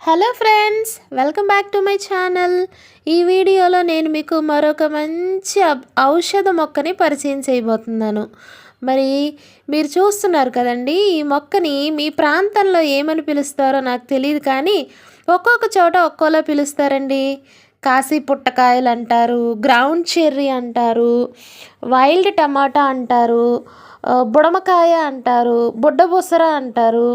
Hello friends welcome back to my channel. ఈ వీడియోలో నేను మీకు మరొక మంచి ఔషధ మొక్కని పరిచయం చేయబోతున్నాను. మరి మీరు చూస్తున్నారు కదండి ఈ మొక్కని మీ ప్రాంతంలో ఏమని పిలుస్తారో నాకు తెలియదు కానీ ఒక్కొక్క చోట ఒక్కోలా పిలుస్తారండి. కాశీ పుట్టకాయలు అంటారు గ్రౌండ్ చెర్రీ అంటారు వైల్డ్ టమాటా అంటారు బుడమకాయ అంటారు బుడ్డబుసర అంటారు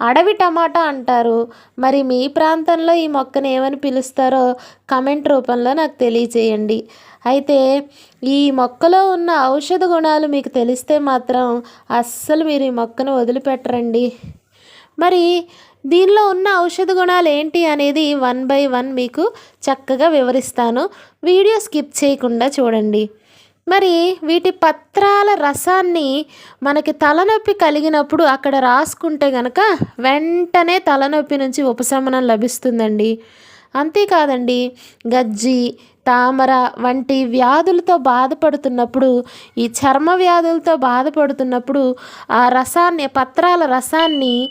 అడవి టమాటా అంటారు. మరి మీ ప్రాంతంలో ఈ మొక్కను ఏమని పిలుస్తారో కమెంట్ రూపంలో నాకు తెలియచేయండి. అయితే ఈ మొక్కలో ఉన్న ఔషధ గుణాలు మీకు తెలిస్తే మాత్రం అస్సలు మీరు ఈ మొక్కను వదిలిపెట్టరండి. మరి దీనిలో ఉన్న ఔషధ గుణాలు ఏంటి అనేది వన్ బై వన్ మీకు చక్కగా వివరిస్తాను. వీడియో స్కిప్ చేయకుండా చూడండి. మరి వీటి పత్రాల రసాన్ని మనకి తలనొప్పి కలిగినప్పుడు అక్కడ రాసుకుంటే గనక వెంటనే తలనొప్పి నుంచి ఉపశమనం లభిస్తుందండి. అంతేకాదండి గజ్జి తామర వంటి వ్యాధులతో బాధపడుతున్నప్పుడు ఈ చర్మ వ్యాధులతో బాధపడుతున్నప్పుడు ఆ రసాన్ని పత్రాల రసాన్ని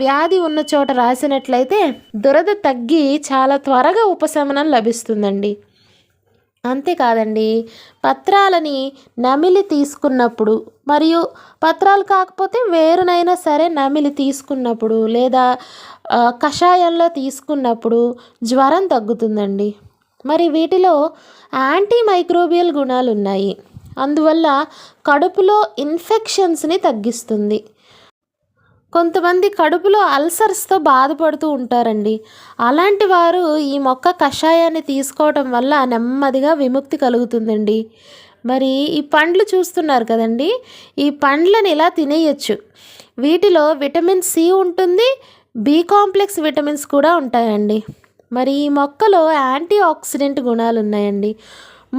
వ్యాధి ఉన్న చోట రాసినట్లయితే దురద తగ్గి చాలా త్వరగా ఉపశమనం లభిస్తుందండి. అంతేకాదండి పత్రాలని నమిలి తీసుకున్నప్పుడు మరియు పత్రాలు కాకపోతే వేరునైనా సరే నమిలి తీసుకున్నప్పుడు లేదా కషాయంలో తీసుకున్నప్పుడు జ్వరం తగ్గుతుందండి. మరి వీటిలో యాంటీ మైక్రోబియల్ గుణాలు ఉన్నాయి అందువల్ల కడుపులో ఇన్ఫెక్షన్స్ని తగ్గిస్తుంది. కొంతమంది కడుపులో అల్సర్స్తో బాధపడుతూ ఉంటారండి. అలాంటి వారు ఈ మొక్క కషాయాన్ని తీసుకోవటం వల్ల నెమ్మదిగా విముక్తి కలుగుతుందండి. మరి ఈ పండ్లు చూస్తున్నారు కదండి. ఈ పండ్లను ఇలా తినేయచ్చు. వీటిలో విటమిన్ సి ఉంటుంది బి కాంప్లెక్స్ విటమిన్స్ కూడా ఉంటాయండి. మరి ఈ మొక్కలో యాంటీ ఆక్సిడెంట్ గుణాలు ఉన్నాయండి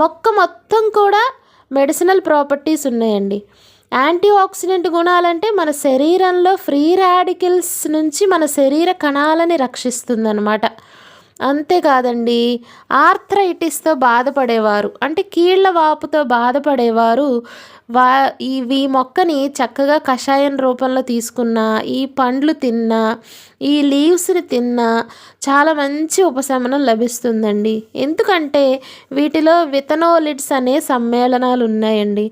మొక్క మొత్తం కూడా మెడిసినల్ ప్రాపర్టీస్ ఉన్నాయండి. యాంటీ ఆక్సిడెంట్ గుణాలంటే మన శరీరంలో ఫ్రీ రాడికల్స్ నుంచి మన శరీర కణాలని రక్షిస్తుందన్నమాట. అంతేకాదండి ఆర్థరైటిస్తో బాధపడేవారు అంటే కీళ్ళ వాపుతో బాధపడేవారు వా ఇవి మొక్కని చక్కగా కషాయం రూపంలో తీసుకున్న ఈ పండ్లు తిన్నా ఈ లీవ్స్ని తిన్నా చాలా మంచి ఉపశమనం లభిస్తుందండి. ఎందుకంటే వీటిలో వితనోలిడ్స్ అనే సమ్మేళనాలు ఉన్నాయండి.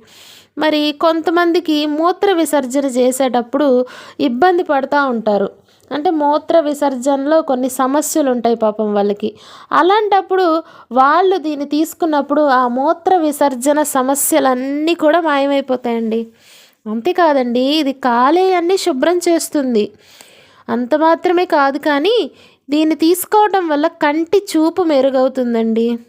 మరి కొంతమందికి మూత్ర విసర్జన చేసేటప్పుడు ఇబ్బంది పడుతూ ఉంటారు. అంటే మూత్ర విసర్జనలో కొన్ని సమస్యలు ఉంటాయి పాపం వాళ్ళకి. అలాంటప్పుడు వాళ్ళు దీన్ని తీసుకున్నప్పుడు ఆ మూత్ర విసర్జన సమస్యలన్నీ కూడా మాయమైపోతాయండి. అంతేకాదండి ఇది కాలేయాన్ని శుభ్రం చేస్తుంది. అంత మాత్రమే కాదు కానీ దీన్ని తీసుకోవడం వల్ల కంటి చూపు మెరుగవుతుందండి.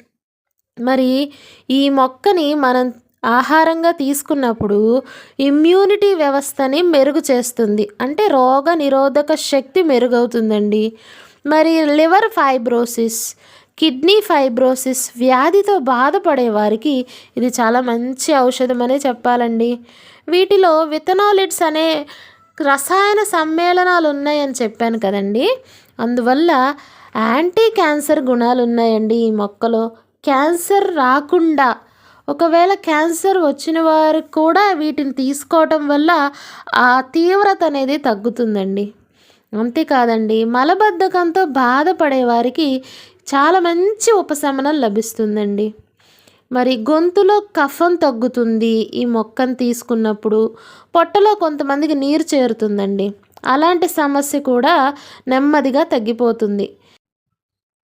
మరి ఈ మొక్కని మనం ఆహారంగా తీసుకున్నప్పుడు ఇమ్యూనిటీ వ్యవస్థని మెరుగు చేస్తుంది. అంటే రోగ నిరోధక శక్తి మెరుగవుతుందండి. మరి లివర్ ఫైబ్రోసిస్ కిడ్నీ ఫైబ్రోసిస్ వ్యాధితో బాధపడే వారికి ఇది చాలా మంచి ఔషధం అనే చెప్పాలండి. వీటిలో విథనాలిడ్స్ అనే రసాయన సమ్మేళనాలు ఉన్నాయని చెప్పాను కదండి. అందువల్ల యాంటీ క్యాన్సర్ గుణాలు ఉన్నాయండి ఈ మొక్కలో. క్యాన్సర్ రాకుండా ఒకవేళ క్యాన్సర్ వచ్చిన వారికి కూడా వీటిని తీసుకోవటం వల్ల ఆ తీవ్రత అనేది తగ్గుతుందండి. అంతేకాదండి మలబద్ధకంతో బాధపడే వారికి చాలా మంచి ఉపశమనం లభిస్తుందండి. మరి గొంతులో కఫం తగ్గుతుంది ఈ మొక్కను తీసుకున్నప్పుడు పొట్టలో కొంతమందికి నీరు చేరుతుందండి. అలాంటి సమస్య కూడా నెమ్మదిగా తగ్గిపోతుంది.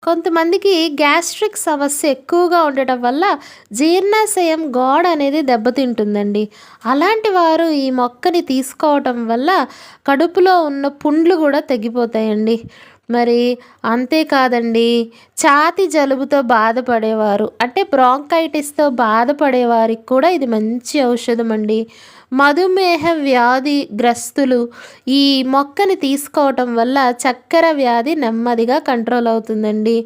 కొంతమందికి గ్యాస్ట్రిక్ సమస్య ఎక్కువగా ఉండటం వల్ల జీర్ణాశయం గోడ అనేది దెబ్బతింటుందండి. అలాంటి వారు ఈ మొక్కని తీసుకోవటం వల్ల కడుపులో ఉన్న పుండ్లు కూడా తగ్గిపోతాయండి మరి అంతేకాదండి ఛాతి జలుబుతో బాధపడేవారు అంటే బ్రాంకైటిస్తో బాధపడేవారికి కూడా ఇది మంచి ఔషధం అండి మధుమేహ వ్యాధి గ్రస్తులు ఈ మొక్కని తీసుకోవటం వల్ల చక్కెర వ్యాధి నెమ్మదిగా కంట్రోల్ అవుతుందండి.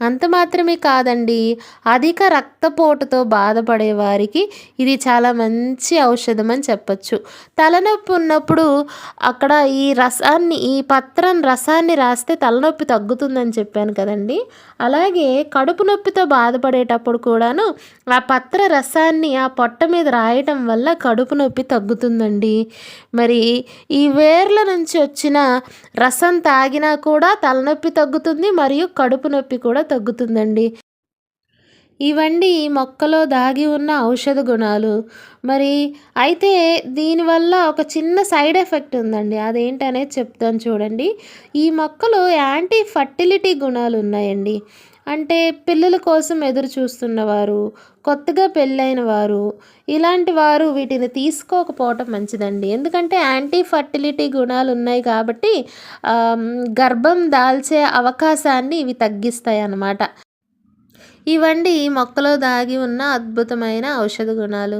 అంత మాత్రమే కాదండి. అధిక రక్తపోటుతో బాధపడే వారికి ఇది చాలా మంచి ఔషధం అని చెప్పచ్చు. తలనొప్పి ఉన్నప్పుడు అక్కడ ఈ రసాన్ని ఈ పత్రం రసాన్ని రాస్తే తలనొప్పి తగ్గుతుందని చెప్పాను కదండి. అలాగే కడుపు నొప్పితో బాధపడేటప్పుడు కూడాను ఆ పత్ర రసాన్ని ఆ పొట్ట మీద రాయటం వల్ల కడుపు నొప్పి తగ్గుతుందండి. మరి ఈ వేర్ల నుంచి వచ్చిన రసం తాగినా కూడా తలనొప్పి తగ్గుతుంది మరియు కడుపు నొప్పి కూడా తగ్గుతుందండి. ఇవండి మొక్కలో దాగి ఉన్న ఔషధ గుణాలు మరి అయితే దీనివల్ల ఒక చిన్న సైడ్ ఎఫెక్ట్ ఉందండి. అదేంటనేది చెప్తాను చూడండి. ఈ మొక్కలు యాంటీ ఫర్టిలిటీ గుణాలు ఉన్నాయండి. అంటే పిల్లల కోసం ఎదురు చూస్తున్నవారు కొత్తగా పెళ్ళైన వారు ఇలాంటి వారు వీటిని తీసుకోకపోవటం మంచిదండి. ఎందుకంటే యాంటీ ఫర్టిలిటీ గుణాలు ఉన్నాయి కాబట్టి గర్భం దాల్చే అవకాశాన్ని ఇవి తగ్గిస్తాయి అన్నమాట ఇవండి ఈ మొక్కలో దాగి ఉన్న అద్భుతమైన ఔషధ గుణాలు.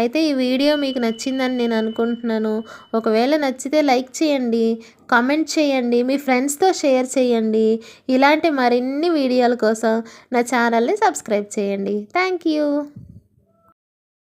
అయితే ఈ వీడియో మీకు నచ్చిందని నేను అనుకుంటున్నాను. ఒకవేళ నచ్చితే లైక్ చేయండి. కామెంట్ చేయండి మీ ఫ్రెండ్స్తో షేర్ చేయండి. ఇలాంటి మరిన్ని వీడియోల కోసం నా ఛానల్ని సబ్స్క్రైబ్ చేయండి. Thank you.